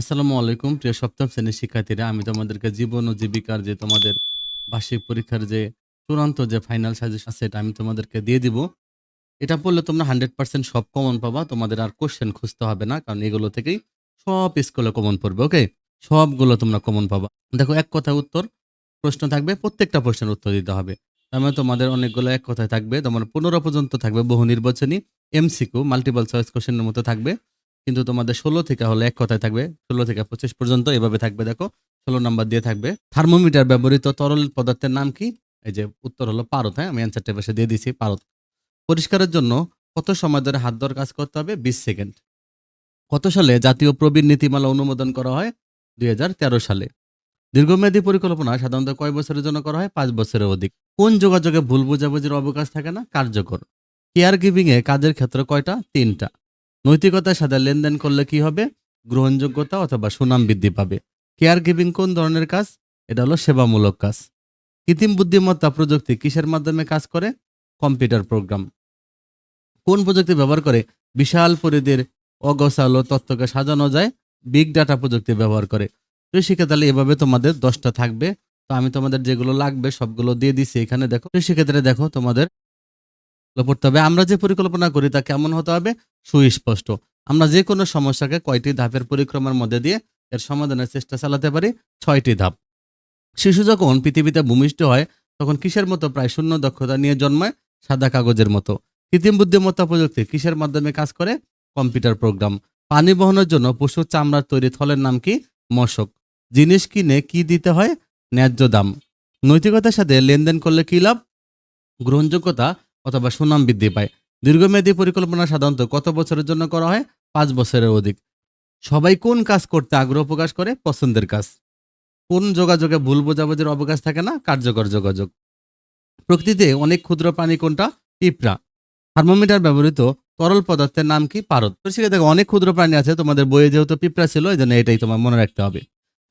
আসসালামু আলাইকুম, প্রিয় সপ্তম শ্রেণির শিক্ষার্থীরা। আমি তোমাদেরকে জীবন ও জীবিকার যে তোমাদের বার্ষিক পরীক্ষার যে চূড়ান্ত যে ফাইনাল সাজেশন আছে এটা আমি তোমাদেরকে দিয়ে দিব। এটা পড়লে তোমরা হান্ড্রেড পার্সেন্ট সব কমন পাবা, তোমাদের আর কোশ্চেন খুঁজতে হবে না, কারণ এগুলো থেকেই সব স্কুলে কমন পড়বে ওকে সবগুলো তোমরা কমন পাবা। দেখো, এক কথা উত্তর, প্রশ্ন থাকবে, প্রত্যেকটা প্রশ্নের উত্তর দিতে হবে। তার মানে তোমাদের অনেকগুলো এক কথায় থাকবে, তোমার পনেরো পর্যন্ত থাকবে, বহু নির্বাচনী এমসিকিউ মাল্টিপল চয়েস কোশ্চেনের মতো থাকবে। কিন্তু তোমাদের ষোলো থেকে হলে এক কথায় থাকবে, ষোলো থেকে পঁচিশ পর্যন্ত এভাবে থাকবে, দেখো, ষোলো নাম্বার দিয়ে থাকবে। থার্মোমিটার ব্যবহৃত তরল পদার্থের নাম কি? এই যে উত্তর হলো পারত হ্যাঁ? আমি অ্যান্সারটা পাশে দিয়ে দিছি পারত পরিষ্কারের জন্য কত সময় ধরে হাত ধরে কাজ করতে হবে? বিশ সেকেন্ড। কত সালে জাতীয় প্রবীণ নীতিমালা অনুমোদন করা হয়? দুই হাজার তেরো সালে। দীর্ঘমেয়াদী পরিকল্পনা সাধারণত কয় বছরের জন্য করা হয়? পাঁচ বছরের অধিক। কোন যোগাযোগে ভুল বোঝাবুঝির অবকাশ থাকে না? কার্যকর। কেয়ার গিভিংয়ে কাজের ক্ষেত্র কয়টা? তিনটা। নৈতিকতার সাথে লেনদেন করলে কি হবে? গ্রহণযোগ্যতা অথবা সুনাম বৃদ্ধি পাবে। কেয়ার গিভিং কোন ধরনের কাজ? এটা হলো সেবামূলক কাজ। কৃত্রিম বুদ্ধিমত্তা প্রযুক্তি কিসের মাধ্যমে কাজ করে? Computer program. কোন প্রযুক্তি ব্যবহার করে? বিশাল পরিধির অগোছালো তথ্যকে সাজানো যায়, বিগ ডাটা প্রযুক্তি ব্যবহার করে। তো শিক্ষার্থী এভাবে তোমাদের দশটা থাকবে। তো আমি তোমাদের যেগুলো লাগবে সবগুলো দিয়ে দিছি এখানে দেখো। তো শিক্ষার্থীরা দেখো তোমাদের এগুলো পড়তে হবে। আমরা যে পরিকল্পনা করি তা কেমন হতে হবে? সুস্পষ্ট। আমরা যে কোনো সমস্যাকে কয়টি ধাপের পরিক্রমার মধ্যে দিয়ে এর সমাধানের চেষ্টা চালাতে পারি? ছয়টি ধাপ। শিশু যখন পৃথিবীতে ভূমিষ্ঠ হয়, তখন কিসের মতো প্রায় শূন্য দক্ষতা নিয়ে জন্মায়? সাদা কাগজের মতো। কৃত্রিম বুদ্ধিমত্তা প্রযুক্তি কিসের মাধ্যমে কাজ করে? Computer program. পানি বহনের জন্য পশুর চামড়ার তৈরি থলের নাম কি? মশক। জিনিস কিনে কি দিতে হয়? ন্যায্য দাম। নৈতিকতার সাথে লেনদেন করলে কি লাভ? গ্রহণযোগ্যতা অথবা সুনাম বৃদ্ধি পায়। দীর্ঘমেয়াদী পরিকল্পনা সাধারণত কত বছরের জন্য করা হয়? পাঁচ বছরের অধিক। সবাই কোন কাজ করতে আগ্রহ প্রকাশ করে? পছন্দের কাজ। কোন যোগাযোগে ভুল বোঝাবুঝির অবকাশ থাকে না? কার্যকর যোগাযোগ। প্রকৃতিতে অনেক ক্ষুদ্র প্রাণী কোনটা? পিঁপড়া। থার্মোমিটার ব্যবহৃত তরল পদার্থের নাম কি? পারদ। তো সেখানে দেখো অনেক ক্ষুদ্র প্রাণী আছে, তোমাদের বইয়ে যেহেতু পিঁপড়া ছিল এই জন্য এটাই তোমার মনে রাখতে হবে।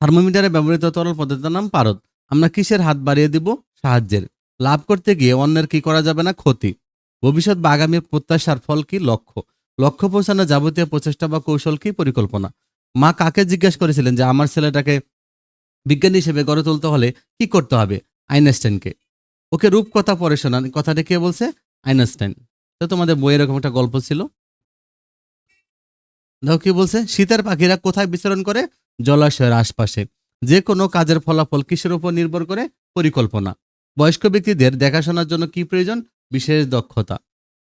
থার্মোমিটারে ব্যবহৃত তরল পদার্থের নাম পারদ। আমরা কিসের হাত বাড়িয়ে দিব? সাহায্যের। লাভ করতে গিয়ে অন্যের কি করা যাবে না ক্ষতি। ভবিষ্যৎ বা আগামীর প্রত্যাশার ফল কি লক্ষ্য? লক্ষ্য পৌঁছানোর যাবতীয় প্রচেষ্টা বা কৌশল কি পরিকল্পনা? মা কাকে জিজ্ঞেস করেছিলেন যে, আমার ছেলেটাকে বিজ্ঞানী হিসেবে গড়ে তুলতে হলে কি করতে হবে? আইনস্টাইনকে। ওকে রূপকথা পড়ে শোনান। কথাটা কে বলছে? আইনস্টাইন। তো তোমাদের বইয়ে এরকম একটা গল্প ছিল। দেখো কি বলছে? শীতের পাখিরা কোথায় বিচরণ করে? জলাশয়ের আশপাশে। যে কোনো কাজের ফলাফল কিসের উপর নির্ভর করে? পরিকল্পনা। বয়স্ক ব্যক্তিদের দেখাশোনার জন্য কি প্রয়োজন? বিশেষ দক্ষতা।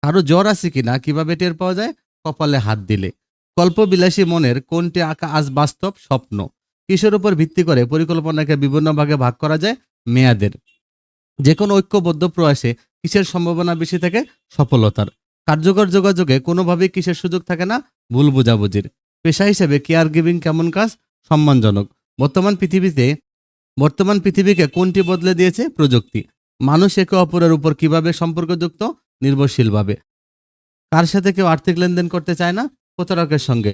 কারও জ্বর আছে কিনা? কীভাবে টের পাওয়া যায়? কপালে হাত দিলে। কল্পবিলাসী মনের কোনটি আঁকা আজ বাস্তব? স্বপ্ন। কিসের উপর ভিত্তি করে পরিকল্পনাকে বিভিন্ন ভাগে ভাগ করা যায়? মেয়াদের। যে কোনো ঐক্যবদ্ধ প্রয়াসে কিসের সম্ভাবনা বেশি থাকে? সফলতার। কার্যকর যোগাযোগে কোনোভাবেই কিসের সুযোগ থাকে না? ভুল বোঝাবুঝির। পেশা হিসেবে কেয়ার গিভিং কেমন কাজ? সম্মানজনক। বর্তমান পৃথিবীতে বর্তমান পৃথিবীকে কোনটি বদলে দিয়েছে? প্রযুক্তি। মানুষ একে অপরের উপর কীভাবে সম্পর্কযুক্ত? নির্ভরশীলভাবে। কার সাথে কেউ আর্থিক লেনদেন করতে চায় না? প্রতারকের সঙ্গে।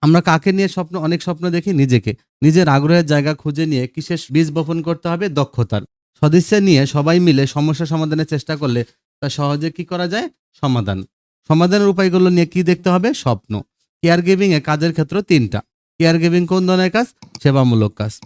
আমরা কাকে নিয়ে স্বপ্ন, অনেক স্বপ্ন দেখি? নিজেকে। নিজের আগ্রহের জায়গা খুঁজে নিয়ে কিসের বীজ বপন করতে হবে? দক্ষতার। সদিচ্ছা নিয়ে সবাই মিলে সমস্যা সমাধানের চেষ্টা করলে তা সহজে কি করা যায়? সমাধান। সমাধানের উপায়গুলো নিয়ে কি দেখতে হবে? স্বপ্ন। কেয়ার গিভিং এ কাজের ক্ষেত্র তিনটা। কেয়ার গিভিং কোন ধরনের কাজ? সেবামূলক কাজ।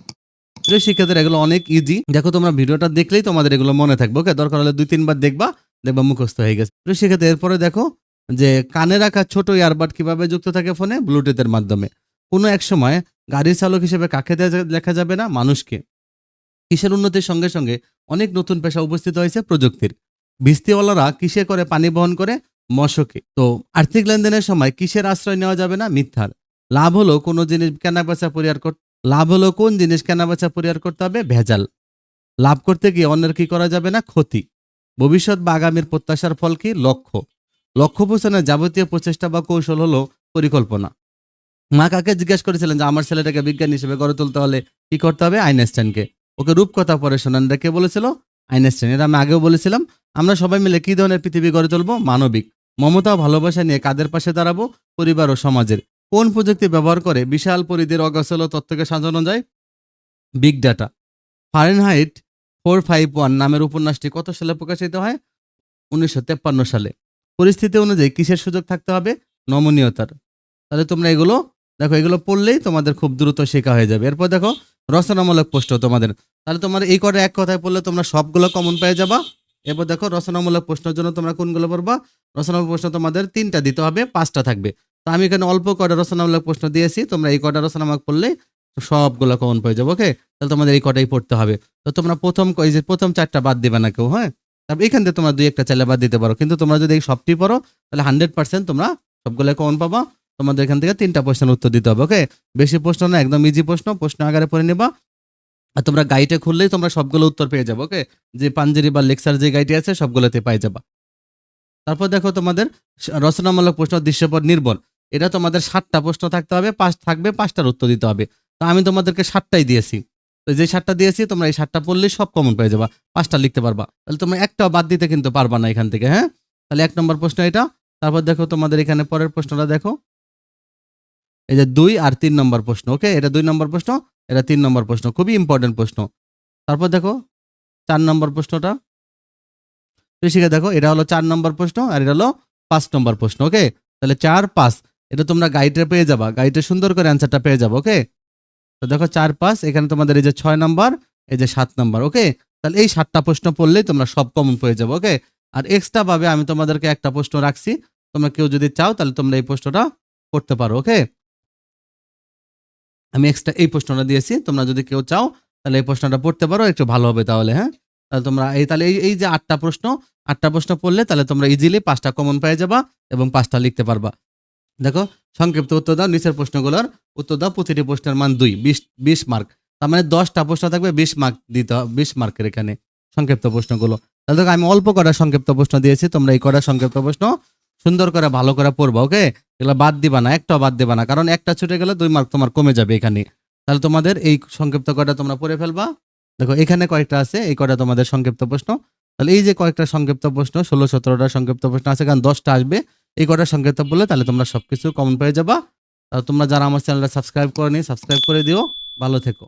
শিক্ষার্থীরা এগুলো অনেক ইজি দেখো তোমরা ভিডিওটা দেখলেই তোমাদের এগুলো মনে থাকবে। ওকে দরকার হলে দুই, তিনবার দেখবা দেখবা মুখস্থ হয়ে গেছে। প্রিয় শিক্ষার্থী এরপরে দেখো যে কানে রাখা ছোট ইয়ারবাড কীভাবে যুক্ত থাকে ফোনে ব্লুটুথের মাধ্যমে। কোনো এক সময় গাড়ির চালক হিসেবে কাকে দেখা যাবে না? মানুষকে। কিসের উন্নতির সঙ্গে সঙ্গে অনেক নতুন পেশা উপস্থিত হয়েছে প্রযুক্তির। ভিস্তিওয়ালারা কিসে করে পানি বহন করে? মশকে। তো আর্থিক লেনদেনের সময় কিসের আশ্রয় নেওয়া যাবে না? মিথ্যার। লাভ হলো কোনো জিনিস কেনাবেচা, পরিহার করতে লাভ হলো কোন জিনিস কেনাবেচা পরিহার করতে হবে? ভেজাল। লাভ করতে গিয়ে অন্যের কি করা যাবে না? ক্ষতি। ভবিষ্যৎ বা আগামীর প্রত্যাশার ফল কি? লক্ষ্য। লক্ষ্য পৌঁছানোর যাবতীয় প্রচেষ্টা বা কৌশল হলো পরিকল্পনা। মা কাকে জিজ্ঞেস করেছিলেন যে, আমার ছেলেটাকে বিজ্ঞান হিসেবে গড়ে তুলতে হলে কি করতে হবে? আইনস্টাইনকে। ওকে রূপকথা পড়ে শোনান কে বলেছিল, আইনস্টাইন, এটা আমি আগেও বলেছিলাম, আমরা সবাই মিলে কি ধরনের পৃথিবী গড়ে তুলবো? মানবিক। মমতা ভালোবাসা নিয়ে কাদের পাশে দাঁড়াবো? পরিবার ও সমাজের। কোন প্রযুক্তি ব্যবহার করে বিশাল পরিধির অগোছালো তথ্যকে সাজানো যায়? Big data Fahrenheit four five one নামের উপন্যাসটি কত সালে প্রকাশিত হয়? উনিশশো তেপ্পান্ন সালে। পরিস্থিতি অনুযায়ী কিসের সুযোগ থাকতে হবে? নমনীয়তার। তাহলে তোমরা এগুলো, দেখো, এগুলো পড়লেই তোমাদের খুব দ্রুত শেখা হয়ে যাবে। এরপর দেখো, রচনামূলক প্রশ্ন তোমাদের। তাহলে তোমার এই কটা এক কথায় পড়লে তোমরা সবগুলো কমন পেয়ে যাবা। এরপর দেখো, রচনামূলক প্রশ্নের জন্য তোমরা কোনগুলো পড়বা? রচনামূলক প্রশ্ন তোমাদের তিনটা দিতে হবে, পাঁচটা থাকবে। তো আমি এখানে অল্প কটা রচনামূলক প্রশ্ন দিয়েছি, তোমরা এই কটা রচনামূলক পড়লে সবগুলো কমন পেয়ে যাব ওকে তাহলে তোমাদের এই কটাই পড়তে হবে। তো তোমরা প্রথম এই যে প্রথম চারটা বাদ দিবে না কেউ হ্যাঁ? তারপর এখান থেকে তোমরা দুই একটা চাইলে বাদ দিতে পারো। কিন্তু তোমরা যদি এই সবটি পড়ো, তাহলে হান্ড্রেড পার্সেন্ট তোমরা সবগুলো কমন পাবা। তোমাদের এখান থেকে তিনটা প্রশ্নের উত্তর দিতে হবে ওকে বেশি প্রশ্ন না, একদম ইজি প্রশ্ন প্রশ্ন আকারে পড়ে নেবা। আর তোমরা গাইডে খুললেই তোমরা সবগুলো উত্তর পেয়ে যাবে ওকে যে পাঞ্জেরি বা লেকচার যে গাইডে আছে, সবগুলোতে পাই যাবা। তারপর দেখো তোমাদের রচনামূলক প্রশ্ন, দৃশ্যপট নির্ভর এটা তোমাদের সাতটা প্রশ্ন থাকতে হবে, পাঁচ থাকবে, পাঁচটার উত্তর দিতে হবে। তো আমি তোমাদেরকে সাতটাই দিয়েছি। তো যে সাতটা দিয়েছি, তোমরা এই সাতটা পড়লেই সব কমন পেয়ে যাবা, পাঁচটা লিখতে পারবা। তাহলে তোমরা একটাও বাদ দিতে কিন্তু পারবা না এখান থেকে হ্যাঁ? তাহলে এক নম্বর প্রশ্ন এটা। তারপর দেখো তোমাদের এখানে পরের প্রশ্নটা দেখো। এই যে দুই আর তিন নম্বর প্রশ্ন ওকে এটা দুই নম্বর প্রশ্ন, এটা তিন নম্বর প্রশ্ন, খুবই ইম্পর্টেন্ট প্রশ্ন। তারপর দেখো, চার নম্বর প্রশ্নটা। তুই শিখে দেখো, এটা হলো চার নম্বর প্রশ্ন আর এটা হলো পাঁচ নম্বর প্রশ্ন ওকে তাহলে চার, পাঁচ। এটা তোমরা গাইডে পেয়ে যাবা। গাইডে সুন্দর করে অ্যান্সারটা পেয়ে যাব ওকে তো দেখো চার, পাঁচ, এখানে তোমাদের এই যে ছয় নম্বর এই যে সাত নম্বর ওকে তাহলে এই সাতটা প্রশ্ন পড়লেই তোমরা সব কমন পেয়ে যাব ওকে আর এক্সট্রা ভাবে আমি তোমাদেরকে একটা প্রশ্ন রাখছি, তোমরা কেউ যদি চাও তাহলে তোমরা এই প্রশ্নটা করতে পারো ওকে আমি এক্সট্রা এই প্রশ্নটা দিয়েছি, তোমরা যদি কেউ চাও তাহলে এই প্রশ্নটা পড়তে পারো, একটু ভালো হবে তাহলে হ্যাঁ? তাহলে তোমরা এই, তাহলে এই এই যে আটটা প্রশ্ন আটটা প্রশ্ন পড়লে তাহলে তোমরা ইজিলি পাঁচটা কমন পেয়ে যাবা এবং পাঁচটা লিখতে পারবা। দেখো, সংক্ষিপ্ত উত্তর দাও, নিচের প্রশ্নগুলোর উত্তর দাও, প্রতিটি প্রশ্নের মান দুই, বিশ বিশ মার্ক তার মানে দশটা প্রশ্ন থাকবে, বিশ মার্ক দিতে হবে, বিশ মার্কের এখানে সংক্ষিপ্ত প্রশ্নগুলো। তাহলে দেখো, আমি অল্প কটা সংক্ষিপ্ত প্রশ্ন দিয়েছি, তোমরা এই কটা সংক্ষিপ্ত প্রশ্ন সুন্দর করে, ভালো করে পড়বা, ওকে? এগুলো বাদ দিবা না একটাও বাদ দিবা না, কারণ একটা ছুটে গেলে দুই মার্ক তোমার কমে যাবে এখানে। তাহলে তোমাদের এই সংক্ষিপ্ত কটা তোমরা পড়ে ফেলবা? দেখো, এখানে কয়েকটা আছে, এই কটা তোমাদের সংক্ষিপ্ত প্রশ্ন? তাহলে এই যে কয়েকটা সংক্ষিপ্ত প্রশ্ন, ষোলো, সতেরোটা সংক্ষিপ্ত প্রশ্ন আছে, কারণ দশটা আসবে। এই কটা সংক্ষিপ্ত বললে তাহলে তোমরা সব কিছু কমন পেয়ে যাবা। তোমরা যারা আমার চ্যানেলটা সাবস্ক্রাইব করে নি সাবস্ক্রাইব করে দিও। ভালো থেকো।